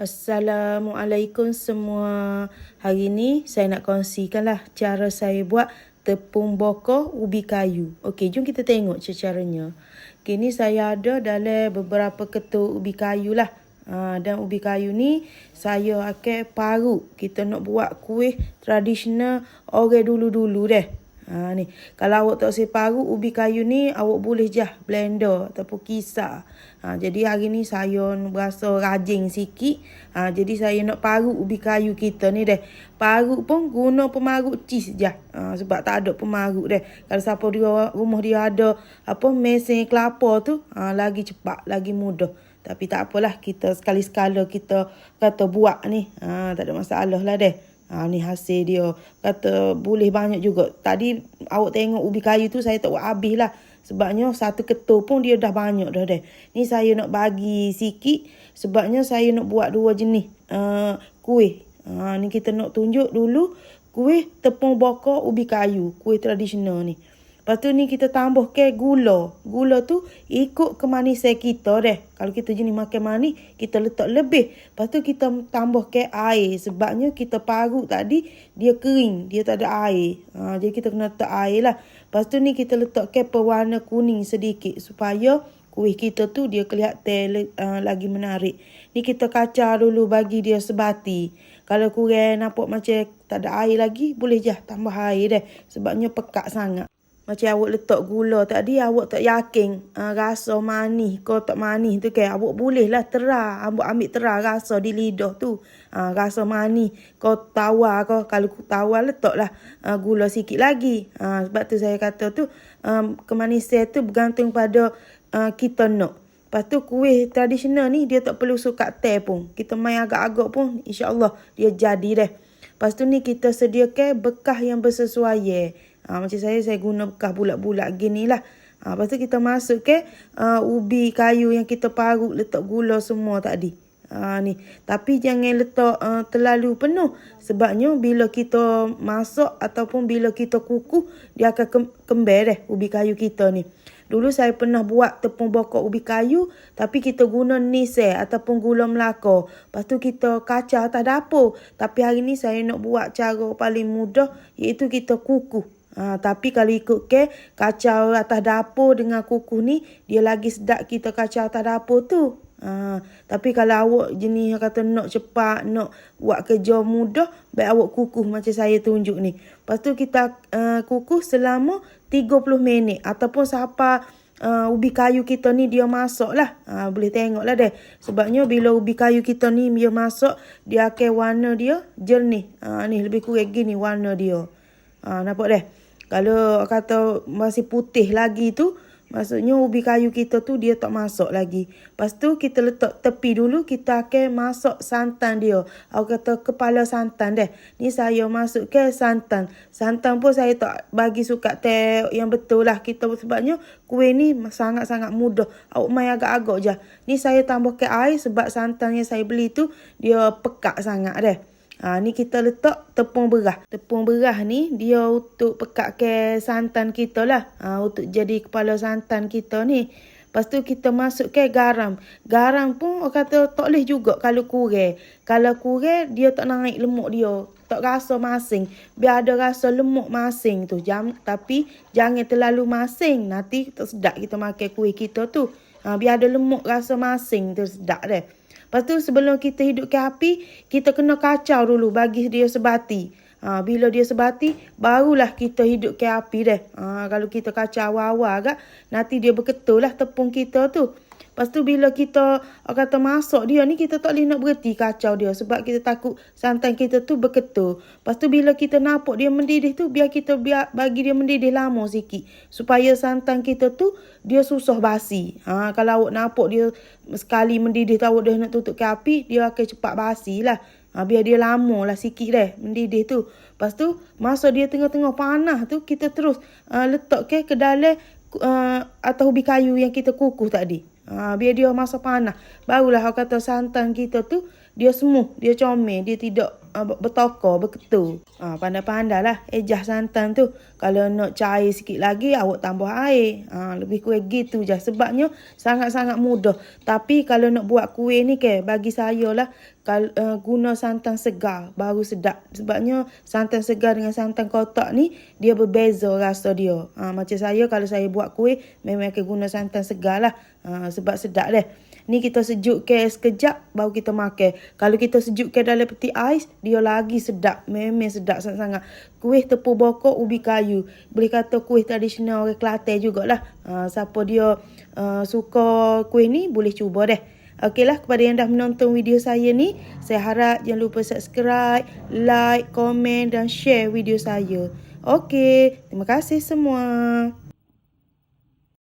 Assalamualaikum semua. Hari ni saya nak kongsikanlah cara saya buat tepung bokor ubi kayu. Okey, jom kita tengok caranya. Kini saya ada dalam beberapa ketul ubi kayu lah. Ha, dan ubi kayu ni saya akan parut. Kita nak buat kuih tradisional orang dulu-dulu deh. Ha, ni. Kalau awak tak separuh ubi kayu ni, awak boleh jah blender ataupun kisar. Ha, jadi hari ni saya berasa rajin sikit. Ha, jadi saya nak parut ubi kayu kita ni deh. Parut pun guna pemarut cheese je. Ha, sebab tak ada pemarut deh. Kalau siapa dia, rumah dia ada apa mesin kelapa tu, ha, lagi cepat, lagi mudah. Tapi tak apalah, kita sekali-sekala kita kata buat ni. Ha, tak ada masalah lah deh. Ha, ni hasil dia. Kata boleh banyak juga. Tadi awak tengok ubi kayu tu saya tak buat habis lah. Sebabnya satu ketul pun dia dah banyak dah deh. Ni saya nak bagi sikit. Sebabnya saya nak buat dua jenis uh, kuih. Ha, ni kita nak tunjuk dulu kuih tepung bokor ubi kayu. Kuih tradisional ni. Lepas tu ni kita tambah ke gula. Gula tu ikut kemanisan kita deh. Kalau kita jenis makan manis, kita letak lebih. Lepas tu kita tambah ke air. Sebabnya kita parut tadi, dia kering. Dia tak ada air. Ha, jadi kita kena letak air lah. Lepas tu ni kita letak ke pewarna kuning sedikit. Supaya kuih kita tu dia kelihatan uh, lagi menarik. Ni kita kacau dulu bagi dia sebati. Kalau kurang nampak macam tak ada air lagi, boleh je tambah air deh. Sebabnya pekat sangat. Macam awak letak gula tadi, awak tak yakin uh, rasa manis ke tak manis tu kan. Awak boleh lah terah. Awak ambil terah rasa di lidah tu. Uh, rasa manis ke tawar ke. Kalau tawar letaklah uh, gula sikit lagi. Uh, sebab tu saya kata tu, um, kemanisan tu bergantung pada uh, kita nak. Lepas tu kuih tradisional ni dia tak perlu suka teh pun. Kita main agak-agak pun insyaAllah dia jadi deh. Lepas tu ni kita sediakan bekah yang bersesuaian. Ha, macam saya, saya guna bekas bulat-bulat gini lah. Ha, lepas tu kita masuk ke uh, ubi kayu yang kita parut letak gula semua tadi. Ha, ni. Tapi jangan letak uh, terlalu penuh. Sebabnya bila kita masak ataupun bila kita kukuh, dia akan kembar deh ubi kayu kita ni. Dulu saya pernah buat tepung bokok ubi kayu tapi kita guna nise ataupun gula melaka. Lepas tu kita kacau atas dapur. Tapi hari ni saya nak buat cara paling mudah iaitu kita kukuh. Ha, tapi kalau ikut ke kacau atas dapur dengan kukuh ni, dia lagi sedap kita kacau atas dapur tu. Ha, tapi kalau awak jenis yang kata nak cepat, nak buat kerja mudah, baik awak kukuh macam saya tunjuk ni. Lepas tu kita uh, kukuh selama 30 minit. Ataupun siapa uh, ubi kayu kita ni dia masak lah. Ha, boleh tengok lah deh. Sebabnya bila ubi kayu kita ni dia masak, dia akan warna dia jernih. Ha, ni lebih kurang gini warna dia. Ha, nampak deh. Kalau kata masih putih lagi tu, maksudnya ubi kayu kita tu dia tak masak lagi. Lepas tu kita letak tepi dulu, kita akan masak santan dia. Aku kata kepala santan deh. Ni saya masuk ke santan. Santan pun saya tak bagi suka teh yang betul lah kita sebabnya kuih ni sangat-sangat mudah. Awak main agak-agak je. Ni saya tambah ke air sebab santan yang saya beli tu dia pekak sangat deh. Ha, ni kita letak tepung beras. Tepung beras ni dia untuk pekat ke santan kita lah. Ha, untuk jadi kepala santan kita ni. Lepas tu kita masuk ke garam. Garam pun orang kata tak boleh juga kalau kurang. Kalau kurang dia tak naik lemak dia. Tak rasa masing. Biar ada rasa lemak masing tu. Jam, tapi jangan terlalu masing. Nanti tak sedap kita makan kuih kita tu. Ha, biar ada lemak rasa masing tu sedap deh. Lepas tu sebelum kita hidupkan api, kita kena kacau dulu bagi dia sebati. Ha, bila dia sebati, barulah kita hidupkan api deh. Ha, kalau kita kacau awal-awal agak, nanti dia berketul lah tepung kita tu. Lepas tu bila kita kata masak dia ni kita tak boleh nak berhenti kacau dia sebab kita takut santan kita tu berketul. Lepas tu bila kita nampak dia mendidih tu biar kita biar bagi dia mendidih lama sikit supaya santan kita tu dia susah basi. Ha, kalau awak nampak dia sekali mendidih awak dah nak tutup ke api dia akan cepat basi lah. Ha, biar dia lama lah sikit deh mendidih tu. Lepas tu masa dia tengah-tengah panah tu kita terus uh, letak ke ke dalam uh, atau ubi kayu yang kita kukuh tadi. Ha, biar dia masa panas. Barulah aku kata santan kita tu dia semua, dia comel, dia tidak uh, bertokor, berketul. Uh, pandai-pandai lah ejah santan tu. Kalau nak cair sikit lagi, awak tambah air. Uh, lebih kurang gitu je. Sebabnya sangat-sangat mudah. Tapi kalau nak buat kuih ni ke, bagi saya lah, kal, uh, guna santan segar baru sedap. Sebabnya santan segar dengan santan kotak ni, dia berbeza rasa dia. Uh, macam saya, kalau saya buat kuih, memang akan guna santan segar lah. Uh, sebab sedap deh. Ni kita sejukkan sekejap baru kita makan. Kalau kita sejukkan dalam peti ais, dia lagi sedap. Memang sedap sangat-sangat. Kuih tepung bokok ubi kayu. Boleh kata kuih tradisional orang Kelantan jugalah. Uh, siapa dia uh, suka kuih ni, boleh cuba deh. Okeylah kepada yang dah menonton video saya ni, saya harap jangan lupa subscribe, like, komen dan share video saya. Okey, terima kasih semua.